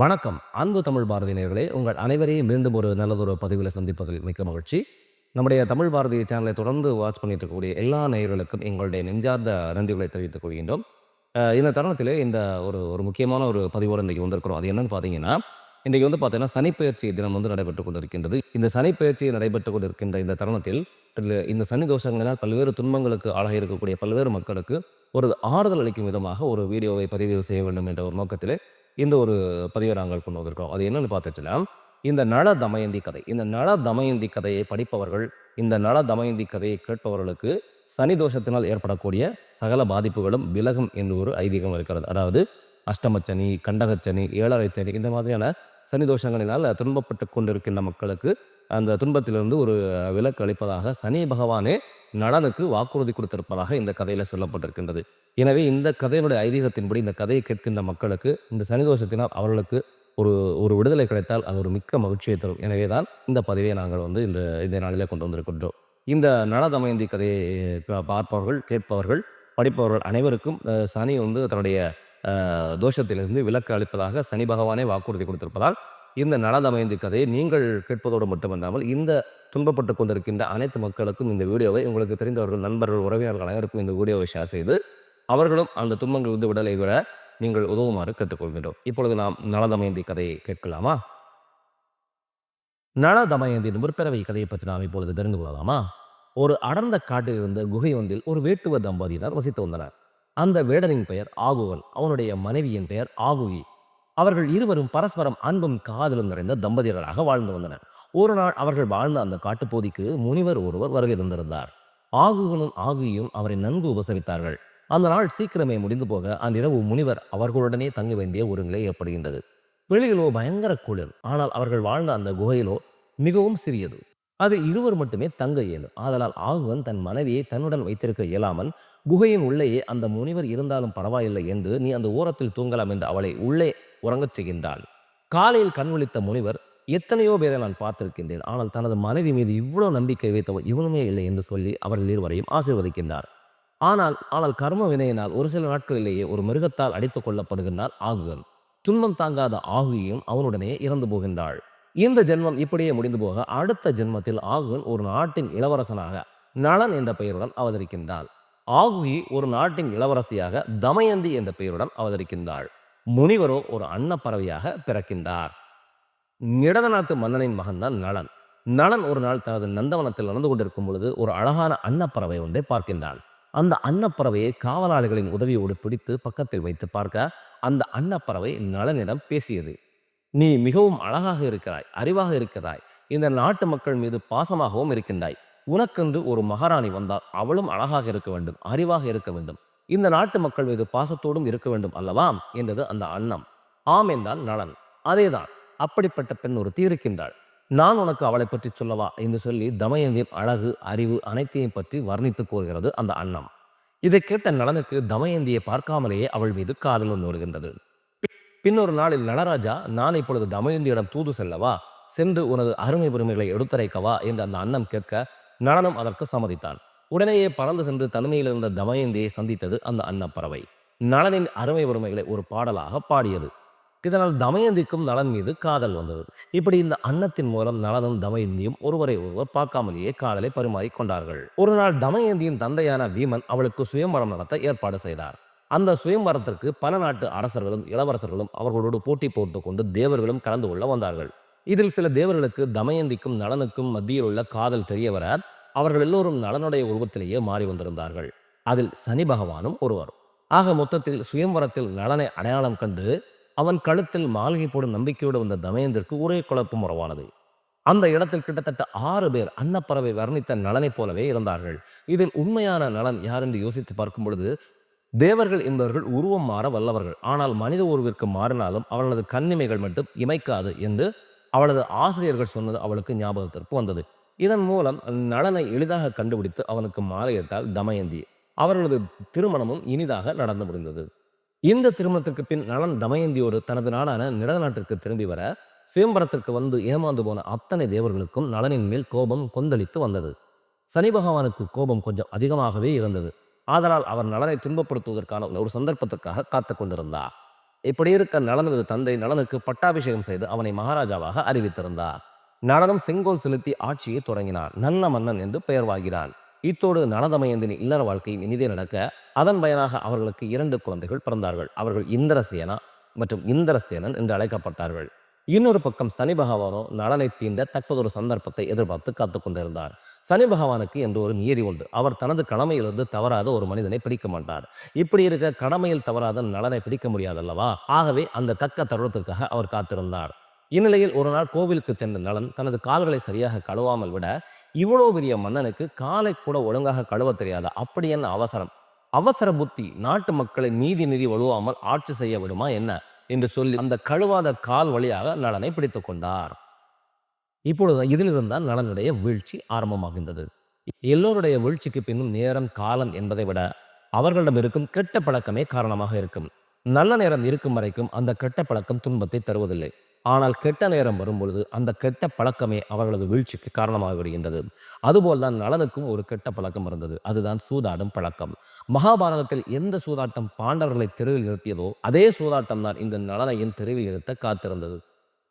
வணக்கம். அன்பு தமிழ் பாரதி நேயர்களே உங்கள் அனைவரையும் மீண்டும் ஒரு நல்லதொரு பதிவில் சந்திப்பதில் மிக்க மகிழ்ச்சி. நம்முடைய தமிழ் பாரதி சேனலை தொடர்ந்து வாட்ச் பண்ணிட்டு இருக்கக்கூடிய எல்லா நேயர்களுக்கும் எங்களுடைய நெஞ்சார்ந்த நன்றிகளை தெரிவித்துக் கொள்கின்றோம். இந்த தருணத்திலே இந்த ஒரு ஒரு முக்கியமான ஒரு பதிவோடு இன்றைக்கி வந்திருக்கிறோம். அது என்னன்னு பார்த்தீங்கன்னா இன்றைக்கி வந்து பார்த்தீங்கன்னா சனிப்பெயர்ச்சி தினம் வந்து நடைபெற்று கொண்டிருக்கின்றது. இந்த சனிப்பெயர்ச்சி நடைபெற்று கொண்டிருக்கின்ற இந்த தருணத்தில் இந்த சனி தோஷங்களால் பல்வேறு துன்பங்களுக்கு ஆளாகி இருக்கக்கூடிய பல்வேறு மக்களுக்கு ஒரு ஆறுதல் அளிக்கும் விதமாக ஒரு வீடியோவை பதிவு செய்ய வேண்டும் என்ற ஒரு நோக்கத்திலே இந்த ஒரு பதிவை நாங்கள் கொண்டு வந்திருக்கோம் அது என்னன்னு பார்த்துச்சுன்னா இந்த நல தமயந்தி கதை. இந்த நல தமயந்தி கதையை படிப்பவர்கள் இந்த நல தமயந்தி கதையை கேட்பவர்களுக்கு சனி தோஷத்தினால் ஏற்படக்கூடிய சகல பாதிப்புகளும் விலகும் என்று ஒரு ஐதீகம் இருக்கிறது. அதாவது அஷ்டமச்சனி கண்டகச்சனி ஏழரை சனி இந்த மாதிரியான சனி தோஷங்களினால் துன்பப்பட்டு கொண்டிருக்கின்ற மக்களுக்கு அந்த துன்பத்திலிருந்து ஒரு விலக்கு அளிப்பதாக சனி பகவானே நடனுக்கு வாக்குறுதி கொடுத்திருப்பதாக இந்த கதையில் சொல்லப்பட்டிருக்கின்றது. எனவே இந்த கதையினுடைய ஐதீகத்தின்படி இந்த கதையை கேட்கின்ற மக்களுக்கு இந்த சனி தோஷத்தினால் அவர்களுக்கு ஒரு ஒரு விடுதலை கிடைத்தால் அது ஒரு மிக்க மகிழ்ச்சியை தரும். எனவே தான் இந்த பதிவை நாங்கள் வந்து இந்த இந்த நாளிலே கொண்டு வந்திருக்கின்றோம். இந்த நலதமயந்தி கதையை பார்ப்பவர்கள் கேட்பவர்கள் படிப்பவர்கள் அனைவருக்கும் சனி வந்து தன்னுடைய தோஷத்திலிருந்து விலக்கு அளிப்பதாக சனி பகவானே வாக்குறுதி கொடுத்திருப்பதால் இந்த நடந்தமைந்து கதையை நீங்கள் கேட்பதோடு மட்டுமல்லாமல் இந்த துன்பப்பட்டு கொண்டிருக்கின்ற அனைத்து மக்களுக்கும் இந்த வீடியோவை உங்களுக்கு தெரிந்தவர்கள் நண்பர்கள் உறவினர்கள் அனைவருக்கும் இந்த வீடியோவை ஷேர் செய்து அவர்களும் அந்த துன்பங்கள் வந்து விடலை விட நீங்கள் உதவுமாறு கேட்டுக்கொள்கின்றோம். இப்பொழுது நாம் நலதமயந்தி கதையை கேட்கலாமா? நலதமயந்தின் முற்பிறவை கதையை பற்றி நாம் இப்பொழுது தெரிந்து கொள்ளலாமா? ஒரு அடர்ந்த காட்டில் இருந்த குகை ஒன்றில் ஒரு வேட்டுவ தம்பதியினர் வசித்து வந்தனர். அந்த வேடனின் பெயர் ஆகுவன். அவனுடைய மனைவியின் பெயர் ஆகுவி அவர்கள் இருவரும் பரஸ்பரம் அன்பும் காதலும் நிறைந்த தம்பதியர்களாக வாழ்ந்து வந்தனர். ஒரு நாள் அவர்கள் வாழ்ந்த அந்த காட்டுப்போதிக்கு முனிவர் ஒருவர் வருகை தந்திருந்தார். ஆகுகளும் ஆகியும் அவரை நன்கு உபசரித்தார்கள். அந்த நாள் சீக்கிரமே முடிந்து போக அந்த இரவு முனிவர் அவர்களுடனே தங்க வேண்டிய ஒரு நிலை ஏற்படுகின்றது. வெளியிலோ பயங்கர குளிர். ஆனால் அவர்கள் வாழ்ந்த அந்த குகையிலோ மிகவும் சிறியது. அது இருவர் மட்டுமே தங்க இயலும். ஆதலால் ஆகுவன் தன் மனைவியை தன்னுடன் வைத்திருக்க இயலாமல் குகையின் உள்ளேயே அந்த முனிவர் இருந்தாலும் பரவாயில்லை என்று நீ அந்த ஓரத்தில் தூங்கலாம் என்று அவளை உள்ளே உறங்கச் செய்கின்றாள். காலையில் கண்விழித்த முனிவர் எத்தனையோ பேரை நான் பார்த்திருக்கின்றேன். ஆனால் தனது மனைவி மீது இவ்வளவு நம்பிக்கை வைத்தவர் இவனுமே இல்லை என்று சொல்லி அவர்கள் இருவரையும் ஆசீர்வதிக்கின்றார். ஆனால் ஆனால் கர்ம வினையினால் ஒரு சில நாட்களிலேயே ஒரு மிருகத்தால் அடித்துக் கொள்ளப்படுகின்றார் ஆகுகன். துன்பம் தாங்காத ஆகுகியும் அவனுடனே இறந்து போகின்றாள். இந்த ஜென்மம் இப்படியே முடிந்து போக அடுத்த ஜென்மத்தில் ஆகுகன் ஒரு நாட்டின் இளவரசனாக நளன் என்ற பெயருடன் அவதரிக்கின்றாள். ஆகுகி ஒரு நாட்டின் இளவரசியாக தமயந்தி என்ற பெயருடன் அவதரிக்கின்றாள். முனிவரோ ஒரு அன்னப்பறவையாக பிறக்கின்றார். நிடதநாத்து மன்னனின் மன்னனின் மகன்தான் நலன் நலன் ஒரு நாள் தனது நந்தவனத்தில் நடந்து கொண்டிருக்கும் பொழுது ஒரு அழகான அன்னப்பறவை ஒன்றை பார்க்கின்றான். அந்த அன்னப்பறவையை காவலாளிகளின் உதவியோடு பிடித்து பக்கத்தில் வைத்து பார்க்க அந்த அன்னப்பறவை நலனிடம் பேசியது. நீ மிகவும் அழகாக இருக்கிறாய் அறிவாக இருக்கிறாய். இந்த நாட்டு மக்கள் மீது பாசமாகவும் இருக்கின்றாய். உனக்கென்று ஒரு மகாராணி வந்தால் அவளும் அழகாக இருக்க வேண்டும் அறிவாக இருக்க வேண்டும். இந்த நாட்டு மக்கள் மீது பாசத்தோடும் இருக்க வேண்டும் அல்லவா? என்றது அந்த அன்னம். ஆம் என்றான் நலன். அதேதான் அப்படிப்பட்ட பெண் ஒரு இருக்கின்றாள் நான் உனக்கு அவளை பற்றி சொல்லவா? என்று சொல்லி தமயந்தியின் அழகு அறிவு அனைத்தையும் பற்றி வர்ணித்து கூறுகிறது அந்த அன்னம். இதை கேட்ட நலனுக்கு தமயந்தியை பார்க்காமலேயே அவள் மீது காதல் ஒன்று வருகின்றது பின்னொரு நாளில் நளராஜா நான் இப்பொழுது தமயந்தியிடம் தூது செல்லவா? சென்று உனது அருமை பெருமைகளை எடுத்துரைக்கவா? என்று அந்த அன்னம் கேட்க நலனும் அதற்கு சம்மதித்தான். உடனேயே பறந்து சென்று தனிமையில் இருந்த தமயந்தியை சந்தித்தது அந்த அன்னப்பறவை. நளனின் அருமை பெருமைகளை ஒரு பாடலாக பாடியது. இதனால் தமயந்திக்கும் நலன் மீது காதல் வந்தது. இப்படி இந்த அன்னத்தின் மூலம் நலனும் தமயந்தியும் ஒருவரை ஒருவர் பார்க்காமலேயே காதலை பரிமாறிக் கொண்டார்கள். ஒரு நாள் தமயந்தியின் தந்தையான வீமன் அவளுக்கு சுயம்பரம் நடத்த ஏற்பாடு செய்தார். அந்த சுயம்பரத்திற்கு பல நாட்டு அரசர்களும் இளவரசர்களும் அவர்களோடு போட்டி போட்டு கொண்டு தேவர்களும் கலந்து கொள்ள வந்தார்கள். இதில் சில தேவர்களுக்கு தமயந்திக்கும் நலனுக்கும் மத்தியில் உள்ள காதல் தெரிய வர அவர்கள் எல்லோரும் நலனுடைய உருவத்திலேயே மாறி வந்திருந்தார்கள். அதில் சனி பகவானும் ஒருவர். ஆக மொத்தத்தில் சுயம்வரத்தில் நலனை அடையாளம் கண்டு அவன் கழுத்தில் மாளிகை போடும் நம்பிக்கையோடு வந்த தமயந்திற்கு ஒரே குழப்பம் உறவானது அந்த இடத்தில் கிட்டத்தட்ட ஆறு பேர் அன்னப்பறவை வர்ணித்த நலனைப் போலவே இருந்தார்கள். இதில் உண்மையான நலன் யார் என்று யோசித்து பார்க்கும் பொழுது தேவர்கள் என்பவர்கள் உருவம் மாற வல்லவர்கள். ஆனால் மனித உருவிற்கு மாறினாலும் அவளது கண்ணிமைகள் மட்டும் இமைக்காது என்று அவளது ஆசிரியர்கள் சொன்னது அவளுக்கு ஞாபகத்திற்கு வந்தது. இதன் மூலம் நலனை எளிதாக கண்டுபிடித்து அவனுக்கு மாலையத்தால் தமயந்தி. அவர்களது திருமணமும் இனிதாக நடந்து முடிந்தது. இந்த திருமணத்திற்கு பின் நலன் தமயந்தியோடு தனது நாடான நிலநாட்டிற்கு திரும்பி வர சிதம்பரத்திற்கு வந்து ஏமாந்து போன அத்தனை தேவர்களுக்கும் நலனின் மேல் கோபம் கொந்தளித்து வந்தது. சனி பகவானுக்கு கோபம் கொஞ்சம் அதிகமாகவே இருந்தது. ஆதலால் அவர் நலனை துன்பப்படுத்துவதற்கான ஒரு சந்தர்ப்பத்திற்காக காத்து கொண்டிருந்தார். இப்படி இருக்க நலனது தந்தை நலனுக்கு பட்டாபிஷேகம் செய்து அவனை மகாராஜாவாக அறிவித்திருந்தார். நடனம் செங்கோல் செலுத்தி ஆட்சியை தொடங்கினான். நல்ல மன்னன் என்று பெயர் வாங்கினான். இத்தோடு நலதமயந்தின் இல்லற வாழ்க்கை இனிதே நடக்க அதன் பயனாக அவர்களுக்கு இரண்டு குழந்தைகள் பிறந்தார்கள். அவர்கள் இந்திரசேனா மற்றும் இந்திரசேனன் என்று அழைக்கப்பட்டார்கள். இன்னொரு பக்கம் சனி பகவானோ நலனை தீண்ட தக்கதொரு சந்தர்ப்பத்தை எதிர்பார்த்து காத்து கொண்டிருந்தார். சனி பகவானுக்கு என்று ஒரு நியதி உண்டு. அவர் தனது கடமையிலிருந்து தவறாத ஒரு மனிதனை பிடிக்க மாட்டார். இப்படி இருக்க கடமையில் தவறாத நலனை பிடிக்க முடியாதல்லவா? ஆகவே அந்த தக்க தருணத்திற்காக அவர் காத்திருந்தார். இந்நிலையில் ஒரு நாள் கோவிலுக்கு சென்ற நலன் தனது கால்களை சரியாக கழுவாமல் விட இவ்வளோ பெரிய மன்னனுக்கு காலை கூட ஒழுங்காக கழுவ தெரியாத. அப்படி என்ன அவசரம்? அவசர புத்தி நாட்டு மக்களை நீதி நெறி வழுவாமல் ஆட்சி செய்ய விடுமா என்ன? என்று சொல்லி அந்த கழுவாத கால் வழியாக நலனை பிடித்து கொண்டார். இப்பொழுது இதிலிருந்தான் நலனுடைய வீழ்ச்சி ஆரம்பமாகின்றது. எல்லோருடைய வீழ்ச்சிக்கு பின்னும் நேரம் காலம் என்பதை விட அவர்களிடம் இருக்கும் கெட்ட பழக்கமே காரணமாக இருக்கும். நல்ல நேரம் இருக்கும் வரைக்கும் அந்த கெட்ட பழக்கம் துன்பத்தை தருவதில்லை. ஆனால் கெட்ட நேரம் வரும்பொழுது அந்த கெட்ட பழக்கமே அவர்களது வீழ்ச்சிக்கு காரணமாக விடுகின்றது அதுபோல்தான் நலனுக்கும் ஒரு கெட்ட பழக்கம் இருந்தது. அதுதான் சூதாடும் பழக்கம். மகாபாரதத்தில் எந்த சூதாட்டம் பாண்டவர்களை தெருவில் நிறுத்தியதோ அதே சூதாட்டம் தான் இந்த நலனையும் தெருவில் நிறுத்த காத்திருந்தது.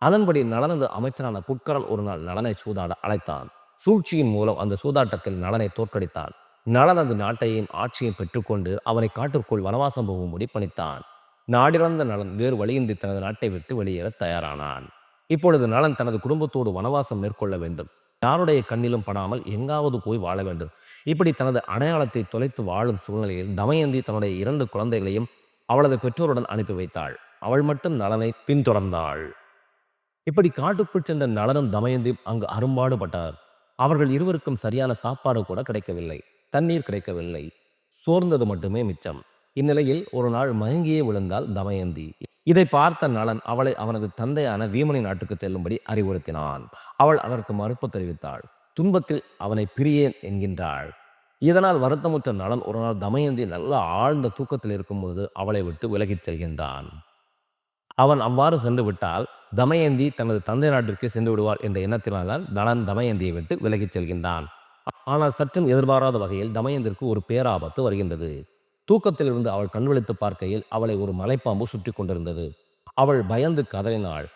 அதன்படி நலனது அமைச்சரான புட்கரல் ஒரு நாள் நலனை சூதாட அழைத்தான். சூழ்ச்சியின் மூலம் அந்த சூதாட்டத்தில் நலனை தோற்கடித்தான். நலனது நாட்டையும் ஆட்சியையும் பெற்றுக்கொண்டு அவனை காட்டிற்குள் வனவாசம் போகும்படி பணித்தான். நாடிறந்த நலன் வேறு வழியின்றி தனது நாட்டை விட்டு வெளியேற தயாரானான். இப்பொழுது நலன் தனது குடும்பத்தோடு வனவாசம் மேற்கொள்ள வேண்டும். யாருடைய கண்ணிலும் படாமல் எங்காவது போய் வாழ வேண்டும். இப்படி தனது அடையாளத்தை தொலைத்து வாழும் சூழ்நிலையில் தமயந்தி தன்னுடைய இரண்டு குழந்தைகளையும் அவளது பெற்றோருடன் அனுப்பி வைத்தாள். அவள் மட்டும் நலனை பின்தொடர்ந்தாள். இப்படி காட்டுக்குள் சென்ற நலனும் தமயந்தியும் அங்கு அரும்பாடுபட்டார். அவர்கள் இருவருக்கும் சரியான சாப்பாடு கூட கிடைக்கவில்லை. தண்ணீர் கிடைக்கவில்லை. சோர்ந்தது மட்டுமே மிச்சம். இந்நிலையில் ஒரு நாள் மயங்கியே விழுந்தாள் தமயந்தி. இதை பார்த்த நலன் அவளை அவனது தந்தையான வீமனை நாட்டுக்கு செல்லும்படி அறிவுறுத்தினான். அவள் அதற்கு மறுப்பு தெரிவித்தாள். துன்பத்தில் அவனை பிரியேன் என்கின்றாள். இதனால் வருத்தமுற்ற நலன் ஒரு நாள் தமயந்தி நல்ல ஆழ்ந்த தூக்கத்தில் இருக்கும்போது அவளை விட்டு விலகிச் செல்கின்றான். அவன் அவ்வாறு சென்று விட்டால் தமயந்தி தனது தந்தை நாட்டிற்கு சென்று விடுவார் என்ற எண்ணத்தினால்தான் நலன் தமயந்தியை விட்டு விலகிச் செல்கின்றான். ஆனால் சற்றும் எதிர்பாராத வகையில் தமயந்திற்கு ஒரு பேராபத்து வருகின்றது. தூக்கத்திலிருந்து அவள் கண்விழித்து பார்க்கையில் அவளை ஒரு மலைப்பாம்பு சுற்றி கொண்டிருந்தது. அவள் பயந்து கதறினாள்.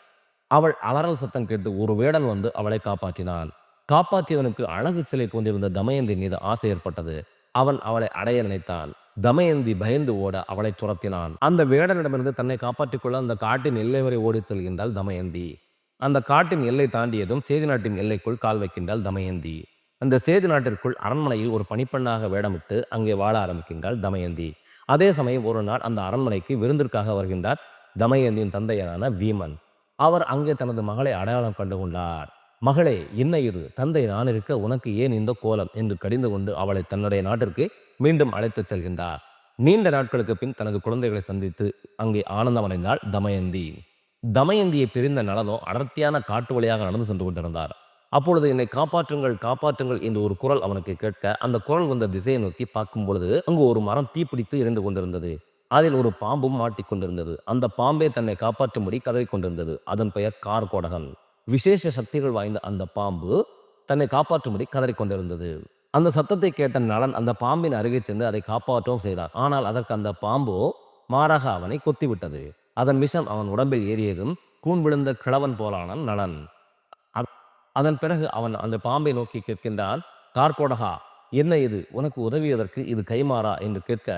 அவள் அலறல் சத்தம் கேட்டு ஒரு வேடன் வந்து அவளை காப்பாற்றினான். காப்பாற்றியவனுக்கு அழகு சிலை கொண்டிருந்த தமயந்தி மீது ஆசை ஏற்பட்டது. அவன் அவளை அடைய நினைத்தான். தமயந்தி பயந்து ஓட அவளை துரத்தினான். அந்த வேடனிடமிருந்து தன்னை காப்பாற்றிக் கொள்ள அந்த காட்டின் எல்லை வரை ஓடிச் செல்கின்றாள் தமயந்தி. அந்த காட்டின் எல்லை தாண்டியதும் சேதி நாட்டின் எல்லைக்குள் கால் வைக்கின்றாள் தமயந்தி. அந்த சேது நாட்டிற்குள் அரண்மனையில் ஒரு பணிப்பெண்ணாக வேடமிட்டு அங்கே வாழ ஆரம்பிக்கின்றாள் தமயந்தி. அதே சமயம் ஒரு நாள் அந்த அரண்மனைக்கு விருந்திற்காக வருகின்றார் தமயந்தியின் தந்தையரான வீமன். அவர் அங்கே தனது மகளை அடையாளம் கண்டு கொண்டார். மகளே என்ன இது? தந்தை நான் இருக்க உனக்கு ஏன் இந்த கோலம்? என்று கடிந்து கொண்டு அவளை தன்னுடைய நாட்டிற்கு மீண்டும் அழைத்துச் செல்கின்றார். நீண்ட நாட்களுக்கு பின் தனது குழந்தைகளை சந்தித்து அங்கே ஆனந்தமடைந்தாள் தமயந்தி. தமயந்தியை பிரிந்த நலனோ அடர்த்தியான காட்டு வழியாக நடந்து சென்று கொண்டிருந்தார். அப்பொழுது என்னை காப்பாற்றுங்கள் காப்பாற்றுங்கள் என்று ஒரு குரல் அவனுக்கு கேட்க அந்த குரல் வந்த திசையை நோக்கி பார்க்கும் பொழுது அங்கு ஒரு மரம் தீப்பிடித்து எரிந்து கொண்டிருந்தது. அதில் ஒரு பாம்பும் மாட்டிக்கொண்டிருந்தது அந்த பாம்பே தன்னை காப்பாற்றும்படி கதறிக் கொண்டிருந்தது. அதன் பெயர் கார்கோடகன் விசேஷ சக்திகள் வாய்ந்த அந்த பாம்பு தன்னை காப்பாற்றும்படி கதறி கொண்டிருந்தது. அந்த சத்தத்தை கேட்ட நலன் அந்த பாம்பின் அருகே சென்று அதை காப்பாற்றவும் செய்தார். ஆனால் அதற்கு அந்த பாம்பு மாறாக அவனை கொத்திவிட்டது. அதன் விஷம் அவன் உடம்பில் ஏறியதும் கூன் விழுந்த கிழவன் போலானான் நலன். அதன் பிறகு அவன் அந்த பாம்பை நோக்கி கேட்கின்றான் கார்கோடகா என்ன இது? உனக்கு உதவியதற்கு இது கைமாறா? என்று கேட்க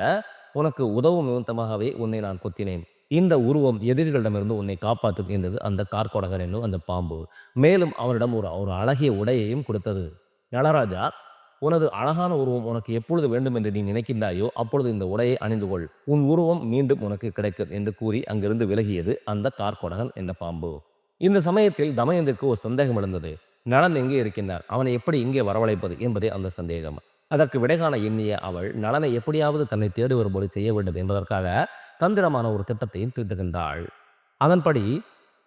உனக்கு உதவும் நிமித்தமாகவே உன்னை நான் கொத்தினேன். இந்த உருவம் எதிரிகளிடமிருந்து உன்னை காப்பாற்றும் என்றது அந்த கார்கோடகர் என்னும் அந்த பாம்பு. மேலும் அவனிடம் ஒரு ஒரு அழகிய உடையையும் கொடுத்தது. நளராஜா உனது அழகான உருவம் உனக்கு எப்பொழுது வேண்டும் என்று நீ நினைக்கின்றாயோ அப்பொழுது இந்த உடையை அணிந்து கொள். உன் உருவம் மீண்டும் உனக்கு கிடைக்கும் என்று கூறி அங்கிருந்து விலகியது அந்த கார்கோடகன் என்ற பாம்பு. இந்த சமயத்தில் தமயந்திற்கு ஒரு சந்தேகம் எழுந்தது. நலன் எங்கே இருக்கின்றார் அவனை எப்படி இங்கே வரவழைப்பது என்பதே அந்த சந்தேகம். அதற்கு விடைகாண எண்ணிய அவள் நலனை எப்படியாவது தன்னை தேடி வரும்போது செய்ய வேண்டும் என்பதற்காக தந்திரமான ஒரு திட்டத்தையும் தீட்டுகின்றாள். அதன்படி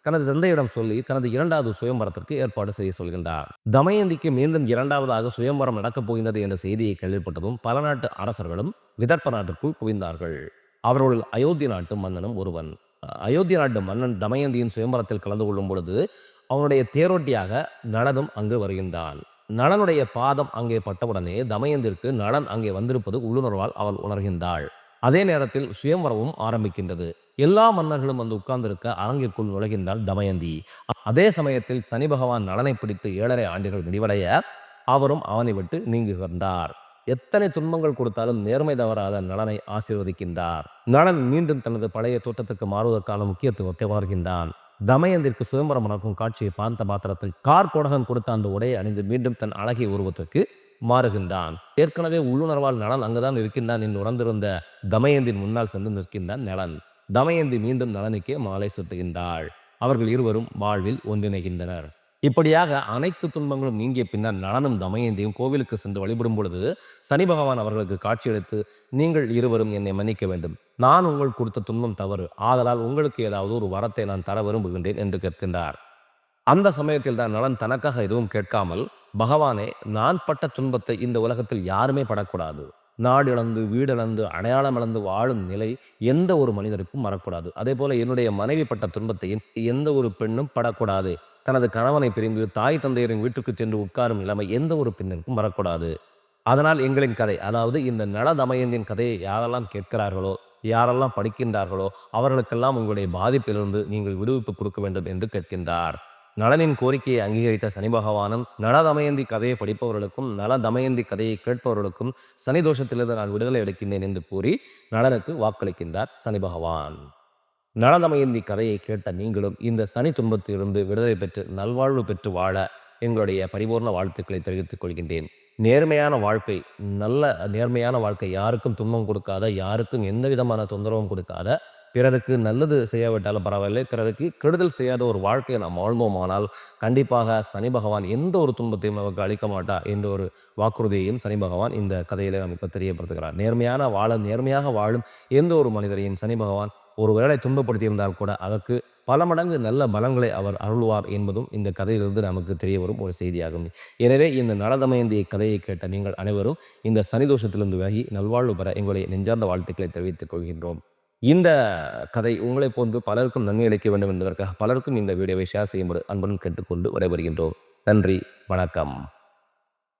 தனது தந்தையிடம் சொல்லி தனது இரண்டாவது சுயம்பரத்திற்கு ஏற்பாடு செய்ய சொல்கின்றார். தமயந்திக்கு மீண்டும் இரண்டாவதாக சுயம்பரம் நடக்கப் போகின்றது என்ற செய்தியை கேள்விப்பட்டதும் பல நாட்டு அரசர்களும் விதர்ப்ப நாட்டுக்குள் குவிந்தார்கள். அவர்களுள் அயோத்தி நாட்டு மன்னனும் ஒருவன். அயோத்தி நாட்டு மன்னன் தமயந்தியின் சுயம்பரத்தில் கலந்து கொள்ளும் பொழுது அவனுடைய தேரோட்டியாக நளனும் அங்கு வருகின்றான். நளனுடைய பாதம் அங்கே பட்டவுடனே தமயந்திற்கு நளன் அங்கே வந்திருப்பது உள்ளுணர்வால் அவள் உணர்கின்றாள். அதே நேரத்தில் சுயம்வரவும் ஆரம்பிக்கின்றது. எல்லா மன்னர்களும் வந்து உட்கார்ந்திருக்க அரங்கிற்குள் நுழைகின்றாள் தமயந்தி. அதே சமயத்தில் சனி பகவான் நலனை பிடித்து ஏழரை ஆண்டுகள் முடிவடைய அவரும் அவனை விட்டு நீங்குகின்றார். எத்தனை துன்பங்கள் கொடுத்தாலும் நேர்மை தவறாத நலனை ஆசீர்வதிக்கின்றார். நலன் மீண்டும் தனது பழைய தோட்டத்துக்கு மாறுவதற்கான முக்கியத்துவத்தை வருகின்றான். தமயந்திற்கு சுயம்பரம் நடக்கும் காட்சியை பார்த்த பாத்திரத்தில் கார் போடகன் கொடுத்த அந்த உடையை அணிந்து மீண்டும் தன் அழகிய உருவத்திற்கு மாறுகின்றான். ஏற்கனவே உள்ளுணர்வால் நலன் அங்குதான் இருக்கின்றான் என்று உணர்ந்திருந்த தமயந்தின் முன்னால் சென்று நிற்கின்றான் நலன். தமயந்தி மீண்டும் நலனுக்கே மாலை சுட்டுகின்றாள் அவர்கள் இருவரும் வாழ்வில் ஒன்றிணைகின்றனர். இப்படியாக அனைத்து துன்பங்களும் நீங்கிய பின்னர் நலனும் தமயந்தியும் கோவிலுக்கு சென்று வழிபடும் பொழுது சனி பகவான் அவர்களுக்கு காட்சியளித்து நீங்கள் இருவரும் என்னை மன்னிக்க வேண்டும். நான் உங்கள் கொடுத்த துன்பம் தவறு. ஆதலால் உங்களுக்கு ஏதாவது ஒரு வரத்தை நான் தர விரும்புகின்றேன் என்று கேட்கின்றார். அந்த சமயத்தில் தான் நலன் தனக்காக எதுவும் கேட்காமல் பகவானே நான் பட்ட துன்பத்தை இந்த உலகத்தில் யாருமே படக்கூடாது. நாடு இழந்து வீடு இழந்து அடையாளம் இழந்து வாழும் நிலை எந்த ஒரு மனிதருக்கும் வரக்கூடாது. அதே போல என்னுடைய மனைவி பட்ட துன்பத்தை எந்த ஒரு பெண்ணும் படக்கூடாது. தனது கணவனை பிரிந்து தாய் தந்தையரின் வீட்டுக்கு சென்று உட்காரும் நிலைமை எந்த ஒரு பெண்ணிற்கும் வரக்கூடாது. அதனால் எங்களின் கதை அதாவது இந்த நல தமயந்தின் கதையை யாரெல்லாம் கேட்கிறார்களோ யாரெல்லாம் படிக்கின்றார்களோ அவர்களுக்கெல்லாம் உங்களுடைய பாதிப்பிலிருந்து நீங்கள் விடுவிப்பு கொடுக்க வேண்டும் என்று கேட்கின்றார். நலனின் கோரிக்கையை அங்கீகரித்த சனி பகவானும் நல தமயந்தி கதையை படிப்பவர்களுக்கும் நல தமயந்தி கதையை கேட்பவர்களுக்கும் சனி தோஷத்திலிருந்து நான் விடுதலை எடுக்கின்றேன் என்று கூறி நலனுக்கு வாக்களிக்கின்றார் சனி பகவான். நலதமயந்தி கதையை கேட்ட நீங்களும் இந்த சனி துன்பத்திலிருந்து விடுதலை பெற்று நல்வாழ்வு பெற்று வாழ எங்களுடைய பரிபூர்ண வாழ்த்துக்களை தெரிவித்துக் கொள்கின்றேன். நேர்மையான வாழ்க்கை நல்ல நேர்மையான வாழ்க்கை யாருக்கும் துன்பம் கொடுக்காத யாருக்கும் எந்த விதமான தொந்தரவும் கொடுக்காத பிறருக்கு நல்லது செய்யாவிட்டாலும் பரவாயில்லை பிறருக்கு கெடுதல் செய்யாத ஒரு வாழ்க்கையை நாம் வாழ்ந்தோமானால் கண்டிப்பாக சனி பகவான் எந்த ஒரு துன்பத்தையும் நமக்கு அளிக்க மாட்டா என்ற ஒரு வாக்குறுதியையும் சனி பகவான் இந்த கதையில நமக்கு தெரியப்படுத்துகிறார். நேர்மையான வாழ நேர்மையாக வாழும் எந்த ஒரு மனிதரையும் சனி பகவான் ஒரு வேளை துன்பப்படுத்தியிருந்தால் கூட அதற்கு பல மடங்கு நல்ல பலன்களை அவர் அருள்வார் என்பதும் இந்த கதையிலிருந்து நமக்கு தெரிய வரும் ஒரு செய்தியாகும். எனவே இந்த நலதமயந்திய கதையை கேட்ட நீங்கள் அனைவரும் இந்த சனிதோஷத்திலிருந்து விலகி நல்வாழ்வு பெற எங்களுடைய நெஞ்சார்ந்த வாழ்த்துக்களை தெரிவித்துக் கொள்கின்றோம். இந்த கதை உங்களை போன்று பலருக்கும் நன்மை அளிக்க வேண்டும் என்பதற்காக பலருக்கும் இந்த வீடியோவை ஷேர் செய்யும்போது அன்புடன் கேட்டுக்கொண்டு விடைபெறுகின்றோம். நன்றி வணக்கம்.